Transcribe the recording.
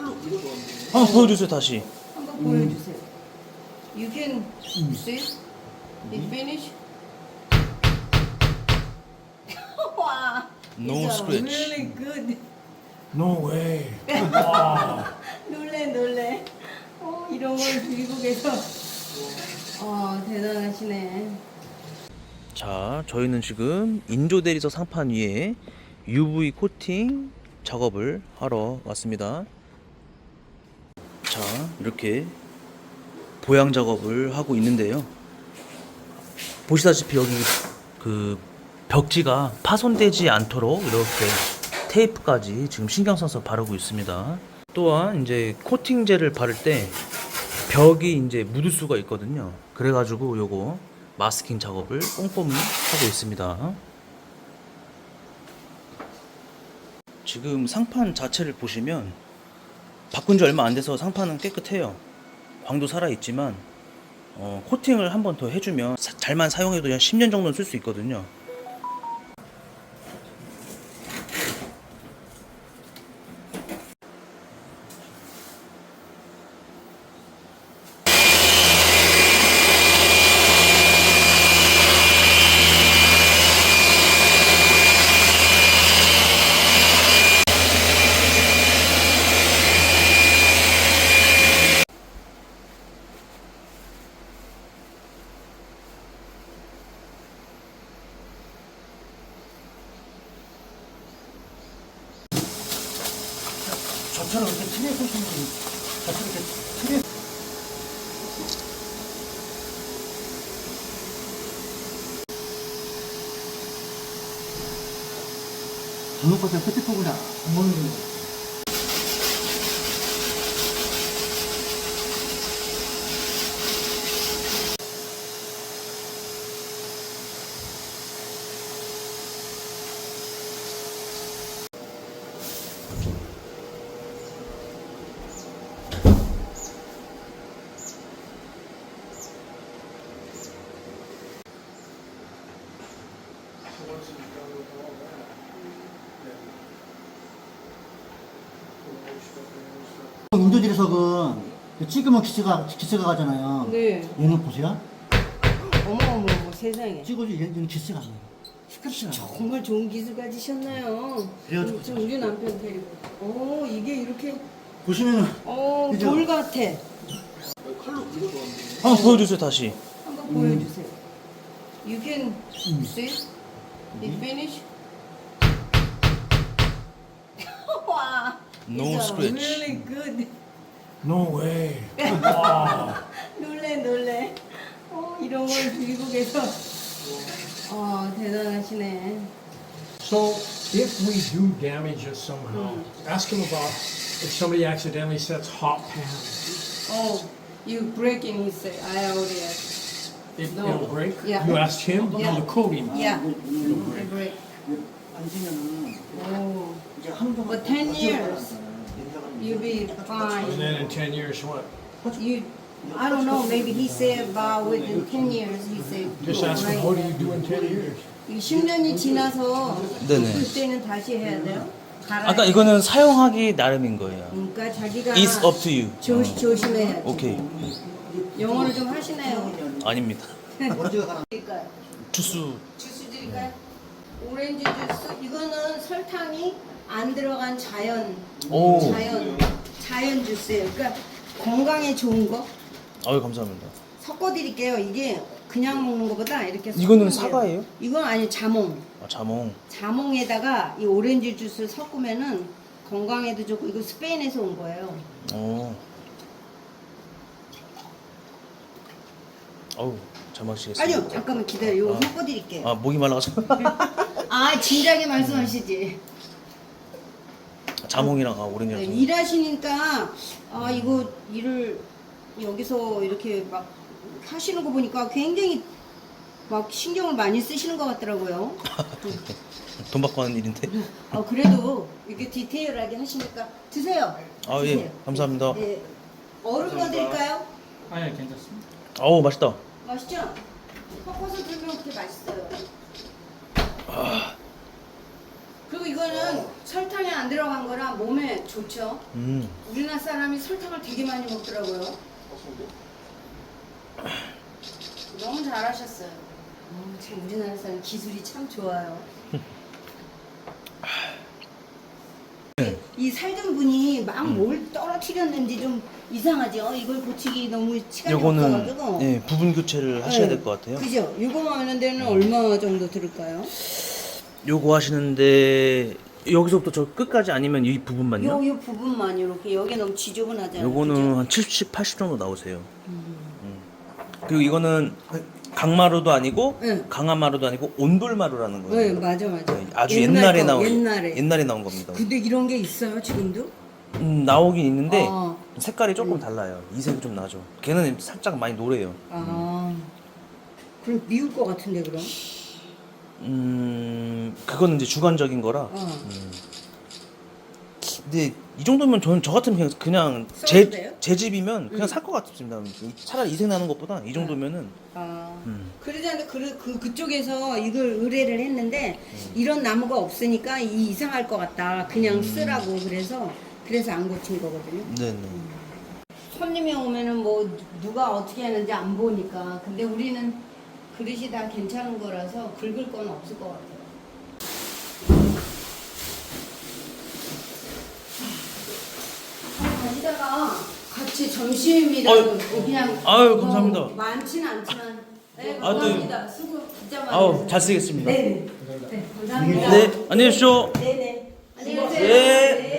한번 보여주세요 다시. 한번 보여주세요. You can see it finish. 와. No it's scratch. Really good. No way. 놀래 놀래. 어 이런 걸 미국에서. 어 대단하시네. 자, 저희는 지금 인조 대리석 상판 위에 UV 코팅 작업을 하러 왔습니다. 자, 이렇게 보양 작업을 하고 있는데요. 보시다시피 여기 그 벽지가 파손되지 않도록 이렇게 테이프까지 지금 신경 써서 바르고 있습니다. 또한 이제 코팅제를 바를 때 벽이 이제 묻을 수가 있거든요. 그래가지고 요거 마스킹 작업을 꼼꼼히 하고 있습니다. 지금 상판 자체를 보시면 바꾼 지 얼마 안 돼서 상판은 깨끗해요. 광도 살아 있지만 어, 코팅을 한 번 더 해주면 사- 잘만 사용해도 한 10년 정도는 쓸 수 있거든요. 저처럼 이렇게 틀에 보시면 저처럼 이렇게 틀에 방금 것에 끝에 부분이 안 인도지리석은 찍으면 기스가 기스가 가잖아요. 네. 얘는 보세요. 어머 어머 어머 세상에. 찍어도 얘는 기스가 안 나요. 시끄럽지 않아요. 정말 좋은 기술 가지셨나요. 그래가지고 음, 저 우리 남편 데리고. 오 이게 이렇게 보시면은 어, 그죠? 돌 같아. 한번 보여주세요 다시. 한번 보여주세요. You can see it finish. No it's scratch. Really good. No way. 놀래 놀래. 어 이런 걸 미국에서. 어 대단하시네. So if we do damage it somehow, ask him about if somebody accidentally sets hot pans. Oh, you break in his I already asked. It, No. It'll break. Yeah. You asked him? Yeah. No, the coating. Yeah, I break. 안 쓰면은 Oh, 이제 동안 But 10 years. you be And fine. then in 10 years, what? You, I don't know. Maybe he said about within 10 years. He said. Just ask him, what do you do in 10 years? 이 10년이 지나서 네네. 그때는 다시 해야 돼요. 갈아야 아까 돼요. 이거는 사용하기 나름인 거예요. 그러니까 자기가 It's up to you. 조, 조심해야 돼. 오케이. 영어를 좀 하시네요. 아닙니다. 가나. 드릴까요? 주스 주스 드릴까요? 오렌지 주스. 이거는 설탕이 안 들어간 자연 오. 자연 자연 주스예요. 그러니까 건강에 좋은 거 아유 감사합니다. 섞어 드릴게요. 이게 그냥 먹는 것보다 이렇게 이거는 섞으면 돼요. 사과예요? 이건 아니 자몽. 아, 자몽. 자몽에다가 이 오렌지 주스 섞으면은 건강에도 좋고 이거 스페인에서 온 거예요. 어. 어우 잘 마시겠습니다. 아니요, 잠깐만 기다려. 이거 아. 섞어 드릴게요. 아 목이 말라가지고 아, 진작에 말씀하시지. 자몽이랑 아, 네, 오렌지랑. 좀- 일하시니까 아 이거 일을 여기서 이렇게 막 하시는 거 보니까 굉장히 막 신경을 많이 쓰시는 것 같더라고요. 돈 받고 하는 일인데. 아 그래도 이렇게 디테일하게 하시니까 드세요. 아 예 드세요. 감사합니다. 네. 얼음 넣어드릴까요? 아, 예, 괜찮습니다. 어우 맛있다. 맛있죠? 섞어서 들면 그렇게 맛있어요. 그리고 이거는 설탕이 안 들어간 거라 몸에 좋죠. 음. 우리나라 사람이 설탕을 되게 많이 먹더라고요. 너무 잘하셨어요. 어, 참 우리나라 사람 기술이 참 좋아요. 이 살던 분이 막 뭘 떨어뜨렸는지 좀 이상하죠. 이걸 고치기 너무 시간이 요거는 없어가지고. 예, 부분 교체를 하셔야 네. 될것 같아요. 그죠? 이거 하는 데는 얼마 정도 들을까요? 요거 하시는데 여기서부터 저 끝까지 아니면 이 부분만요? 요, 요 부분만 이렇게 여기 너무 지저분하잖아요. 요거는 그죠? 한 70, 80 정도 나오세요. 음. 그리고 이거는 강마루도 아니고 네. 강화마루도 아니고 온돌마루라는 네, 거예요. 맞아, 맞아. 네, 아주 옛날 옛날에 거, 나온 옛날에. 옛날에 나온 겁니다. 근데 이런 게 있어요, 지금도? 음, 나오긴 있는데 아. 색깔이 조금 달라요. 이색이 좀 나죠. 걔는 살짝 많이 노래요. 아. 그럼 미울 것 같은데, 그럼? 음, 그건 이제 주관적인 거라. 어. 근데 이 정도면 저는 저 같으면 그냥 그냥 써도 제, 돼요? 제 집이면 그냥 살 것 같습니다. 차라리 이색 나는 것보다 이 정도면은 아. 음. 그러지 그, 그, 그쪽에서 이걸 의뢰를 했는데, 이런 나무가 없으니까 이 이상할 것 같다. 그냥 쓰라고. 그래서, 그래서 안 고친 거거든요. 네네. 손님이 오면은 뭐 누가 어떻게 하는지 안 보니까 근데 우리는 그릇이 다 괜찮은 거라서 긁을 건 없을 것 같아요. 가시다가 같이 점심이라도 아유. 그냥 아유, 뭐 감사합니다. 많지는 않지만 네, 아, 네. 감사합니다. 수고 진짜 많이 아우. 잘 쓰겠습니다. 네, 네. 네, 감사합니다. 네 안녕히 계십시오. 네, 네. 안녕히 계세요. 네. 네.